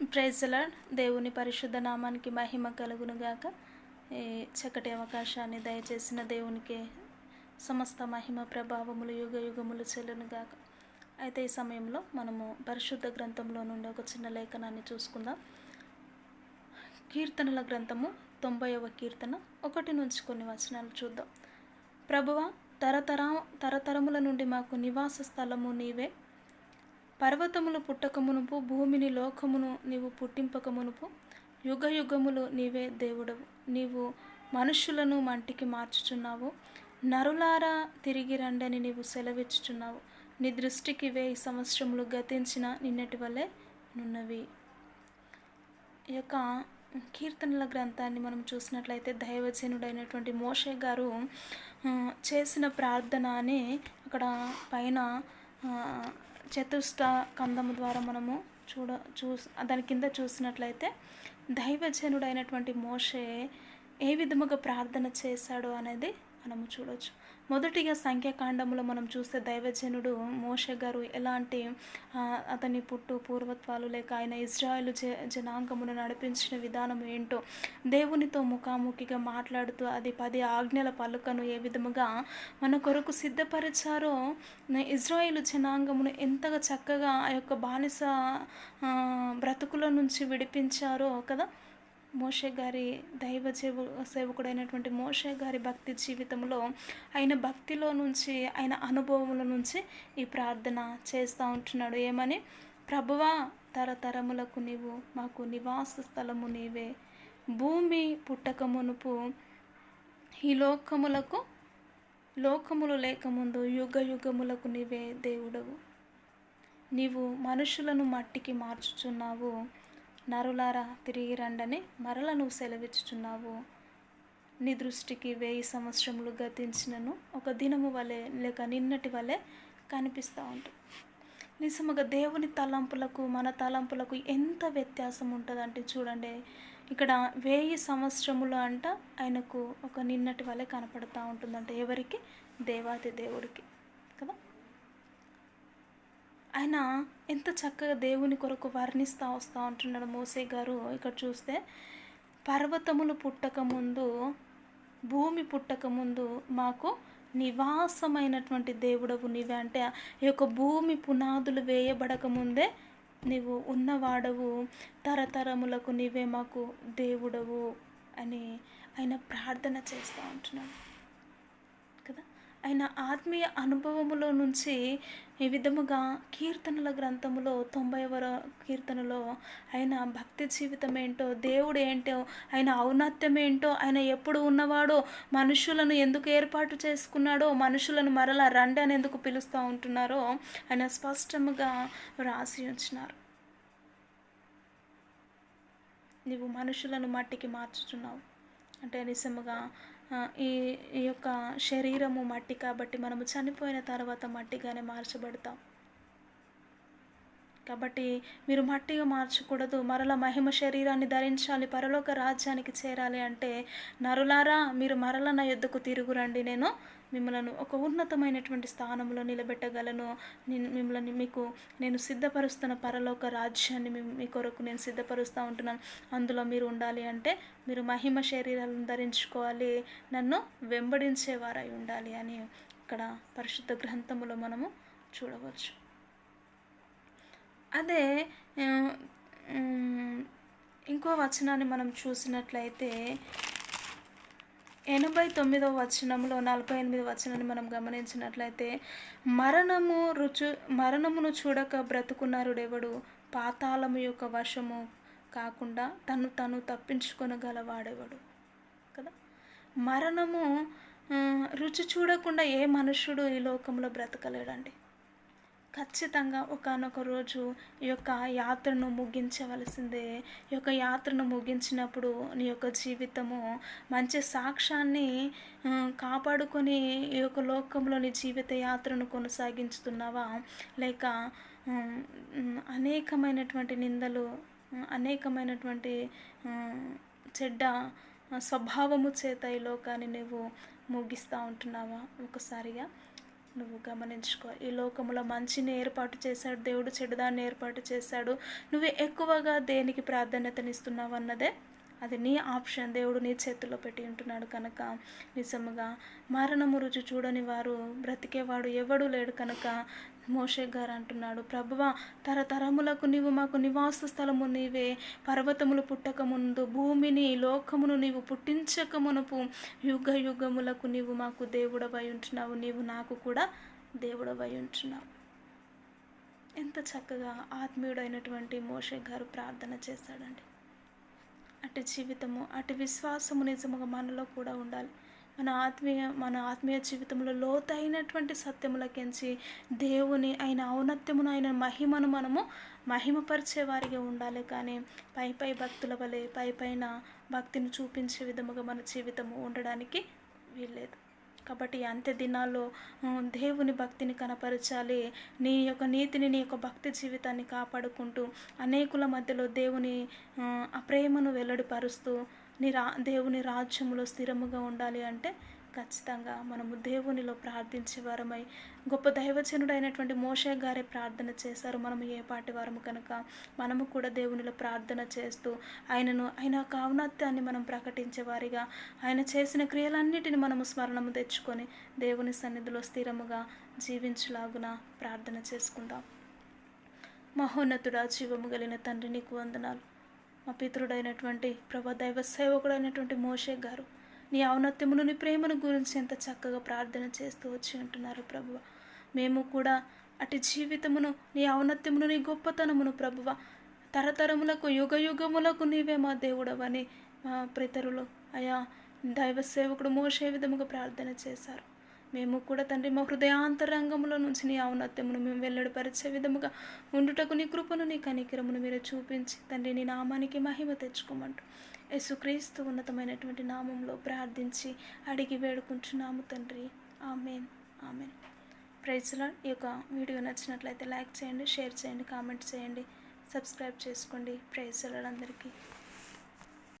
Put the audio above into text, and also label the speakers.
Speaker 1: ప్రైజ్లాడ్ దేవుని పరిశుద్ధ నామానికి మహిమ కలుగునుగాక. ఈ చక్కటి అవకాశాన్ని దయచేసిన దేవునికి సమస్త మహిమ ప్రభావములు యుగ యుగములు చెల్లునుగాక. అయితే ఈ సమయంలో మనము పరిశుద్ధ గ్రంథంలో నుండి ఒక చిన్న లేఖనాన్ని చూసుకుందాం. కీర్తనల గ్రంథము తొంభైవ కీర్తన ఒకటి నుంచి కొన్ని వచనాలు చూద్దాం. ప్రభువ తరతర తరతరముల నుండి మాకు నివాస స్థలము నీవే. పర్వతములు పుట్టకమునుపు భూమిని లోకమును నీవు పుట్టింపకమునుపు. యుగ యుగములు నీవే దేవుడవు. నీవు మనుషులను మంటికి మార్చుచున్నావు. నరులారా తిరిగి రండని నీవు సెలవిచ్చుచున్నావు. నీ దృష్టికి వేయి సంవత్సరములు గతించిన నిన్నటి వల్లే నున్నవి. ఈ యొక్క కీర్తనల గ్రంథాన్ని మనం చూసినట్లయితే దైవజనుడైనటువంటి మోషే గారు చేసిన ప్రార్థన అని అక్కడ పైన చతుష్ట కందము ద్వారా మనము చూడ చూ దాని కింద చూసినట్లయితే దైవజనుడైనటువంటి మోషే ఏ విధముగా ప్రార్థన చేశాడు అనేది మనము చూడవచ్చు మొదటిగా సంఖ్యాకాండంలో మనం చూస్తే దైవజనుడు మోషే గారు ఎలాంటి అతని పుట్టు పూర్వత్వాలు లేక ఆయన ఇజ్రాయెల్ జ జనాంగమును నడిపించిన విధానం ఏంటో దేవునితో ముఖాముఖిగా మాట్లాడుతూ అది పది ఆజ్ఞల పలుకను ఏ విధముగా మన కొరకు సిద్ధపరిచారో ఇజ్రాయిల్ జనాంగమును ఎంతగా చక్కగా ఆ యొక్క బానిస బ్రతుకుల నుంచి విడిపించారో కదా. మోషే గారి దైవ సేవ సేవకుడైనటువంటి మోషే గారి భక్తి జీవితంలో ఆయన భక్తిలో నుంచి ఆయన అనుభవముల నుంచి ఈ ప్రార్థన చేస్తూ ఉంటున్నాడు. ఏమని? ప్రభువా తరతరములకు నీవు మాకు నివాస స్థలము నీవే. భూమి పుట్టక మునుపు ఈ లోకములకు లోకములు లేకముందు యుగ యుగములకు నీవే దేవుడవు. నీవు మనుషులను మట్టికి మార్చుచున్నావు. నరులారా తిరిగి రండని మరల నువ్వు సెలవిచ్చుచున్నావు. నీ దృష్టికి వెయ్యి సంవత్సరములు గతించినను. ఒక దినము వలె లేక నిన్నటి వలె కనిపిస్తూ ఉంటుంది నిజముగా దేవుని తలంపులకు మన తలంపులకు ఎంత వ్యత్యాసం ఉంటుందంటే చూడండి. ఇక్కడ వెయ్యి సంవత్సరములు అంట ఆయనకు ఒక నిన్నటి వలె కనపడుతూ ఉంటుందంట ఎవరికి? దేవాతి దేవుడికి. ఆయన ఎంత చక్కగా దేవుని కొరకు వర్ణిస్తూ వస్తూ ఉంటున్నాడు మోసే గారు ఇక్కడ చూస్తే. పర్వతములు పుట్టక ముందు భూమి పుట్టక ముందు మాకు నివాసమైనటువంటి దేవుడవు నీవే అంటే ఈ యొక్క భూమి పునాదులు వేయబడక ముందే నీవు ఉన్నవాడవు. తరతరములకు నీవే మాకు దేవుడవు అని ఆయన ప్రార్థన చేస్తూ ఉంటున్నాడు ఆయన ఆత్మీయ అనుభవములో నుంచి ఈ విధముగా కీర్తనల గ్రంథములో తొంభైవ కీర్తనలో ఆయన భక్తి జీవితం ఏంటో దేవుడు ఏంటో ఆయన ఔన్నత్యం ఏంటో ఆయన ఎప్పుడు ఉన్నవాడో మనుషులను ఎందుకు ఏర్పాటు చేసుకున్నాడో మనుషులను మరలా రండి అని ఎందుకు పిలుస్తూ ఉంటున్నారో ఆయన స్పష్టముగా రాసి ఉంచినారు. నీవు మనుషులను మట్టికి మార్చుచున్నావు. అంటే నిజముగా ఈ ఈ యొక్క శరీరము మట్టి కాబట్టి మనము చనిపోయిన తర్వాత మట్టిగానే మార్చబడతాం. కాబట్టి మీరు మట్టిగా మార్చకూడదు. మరల మహిమ శరీరాన్ని ధరించాలి. పరలోక రాజ్యానికి చేరాలి అంటే నరులారా మీరు మరల నా యుద్ధకు తిరుగురండి. నేను మిమ్మలను ఒక ఉన్నతమైనటువంటి స్థానంలో నిలబెట్టగలను. నేను మిమ్మల్ని మీకు నేను సిద్ధపరుస్తున్న పరలోక రాజ్యాన్ని మీ మీ కొరకు నేను సిద్ధపరుస్తూ ఉంటున్నాను. అందులో మీరు ఉండాలి అంటే మీరు మహిమ శరీరాలను ధరించుకోవాలి. నన్ను వెంబడించేవారై ఉండాలి అని ఇక్కడ పరిశుద్ధ గ్రంథములో మనము చూడవచ్చు. అదే ఇంకో వచనాన్ని మనం చూసినట్లయితే ఎనభై తొమ్మిదవ వచనంలో నలభై ఎనిమిది వచనాన్ని మనం గమనించినట్లయితే మరణము రుచు మరణమును చూడక బ్రతుకున్నారుడెవడు పాతాళము యొక్క వశము కాకుండా తను తను తప్పించుకొనగలవాడెవడు? కదా? మరణము రుచి చూడకుండా ఏ మనుష్యుడు ఈ లోకంలో బ్రతకలేడండి. ఖచ్చితంగా ఒకానొక రోజు ఈ యొక్క యాత్రను ముగించవలసిందే. ఈ యొక్క యాత్రను ముగించినప్పుడు నీ యొక్క జీవితము మంచి సాక్ష్యాన్ని కాపాడుకొని ఈ యొక్క లోకంలో నీ జీవిత యాత్రను కొనసాగించుతున్నావా? లేక అనేకమైనటువంటి నిందలు అనేకమైనటువంటి చెడ్డ స్వభావము చేత ఈ లోకాన్ని నువ్వు ముగిస్తూ ఉంటున్నావా? ఒకసారిగా నువ్వు గమనించుకో. ఈ లోకంలో మంచిని ఏర్పాటు చేశాడు దేవుడు చెడుదాన్ని ఏర్పాటు చేశాడు. నువ్వు ఎక్కువగా దేనికి ప్రాధాన్యతనిస్తున్నావు అన్నదే? అది నీ ఆప్షన్. దేవుడు నీ చేతిలో పెట్టి ఉంటున్నాడు కనుక నిజముగా మరణము రుచి చూడని వారు బ్రతికేవాడు ఎవడు లేడు కనుక మోషే గారు అంటున్నాడు ప్రభువ తరతరములకు నీవు మాకు నివాస స్థలము నీవే. పర్వతములు పుట్టక ముందు భూమిని లోకమును నీవు పుట్టించక మునుపు యుగ యుగములకు నీవు మాకు దేవుడవై ఉంటున్నావు. నీవు నాకు కూడా దేవుడవై ఉంటున్నావు. ఎంత చక్కగా ఆత్మీయుడైనటువంటి మోషే గారు ప్రార్థన చేశాడండి. అటు జీవితము అటు విశ్వాసము నిజముగా మనలో కూడా ఉండాలి. మన ఆత్మీయ మన ఆత్మీయ జీవితంలో లోతైనటువంటి సత్యములకించి దేవుని ఆయన ఔన్నత్యమును ఆయన మహిమను మనము మహిమపరిచే వారిగా ఉండాలి. కానీ పై పై భక్తుల వలె పై పైన భక్తిని చూపించే విధముగా మన జీవితము ఉండడానికి వీల్లేదు. కాబట్టి అంత్య దినాల్లో దేవుని భక్తిని కనపరచాలి. నీ యొక్క నీతిని నీ యొక్క భక్తి జీవితాన్ని కాపాడుకుంటూ అనేకుల మధ్యలో దేవుని ఆ ప్రేమను వెల్లడిపరుస్తూ నీ రా దేవుని రాజ్యములో స్థిరముగా ఉండాలి అంటే ఖచ్చితంగా మనము దేవునిలో ప్రార్థించే వారమై గొప్ప దైవజనుడైనటువంటి మోషే గారే ప్రార్థన చేశారు. మనము ఏ పాటి వారము కనుక మనము కూడా దేవునిలో ప్రార్థన చేస్తూ ఆయనను ఆయన కావునత్యాన్ని మనం ప్రకటించే వారిగా ఆయన చేసిన క్రియలన్నిటిని మనము స్మరణము తెచ్చుకొని దేవుని సన్నిధిలో స్థిరముగా జీవించలాగున ప్రార్థన చేసుకుందాం. మహోన్నతుడా జీవము కలిగిన తండ్రి నీకు వందనాలు. మా పితృడైనటువంటి ప్రభా దైవ సేవకుడైనటువంటి మోషే గారు నీ ఔన్నత్యమును నీ ప్రేమను గురించి ఎంత చక్కగా ప్రార్థన చేస్తూ వచ్చి ఉంటున్నారు ప్రభువ. మేము కూడా అటు జీవితమును నీ ఔన్నత్యమును నీ గొప్పతనమును ప్రభువ తరతరములకు యుగ యుగములకు నీవే మా దేవుడవని మా ప్రితరులు అయా దైవ సేవకుడు మోసే విధముగా ప్రార్థన చేశారు. మేము కూడా తండ్రి మా హృదయాంతరంగంలో నుంచి నీ ఔన్నత్యమును మేము వెల్లడిపరిచే విధముగా ఉండుటకు నీ కృపను నీ కనికరమును మీరు చూపించి తండ్రి నీ నామానికి మహిమ తెచ్చుకోమంటూ. యేసుక్రీస్తు ఉన్నతమైనటువంటి నామంలో ప్రార్థించి అడిగి వేడుకుంటున్నాము తండ్రి. ఆమెన్. ఆమెన్. ప్రైజ్లో ఈ యొక్క వీడియో నచ్చినట్లయితే లైక్ చేయండి షేర్ చేయండి కామెంట్ చేయండి సబ్స్క్రైబ్ చేసుకోండి. ప్రైజ్ అందరికీ.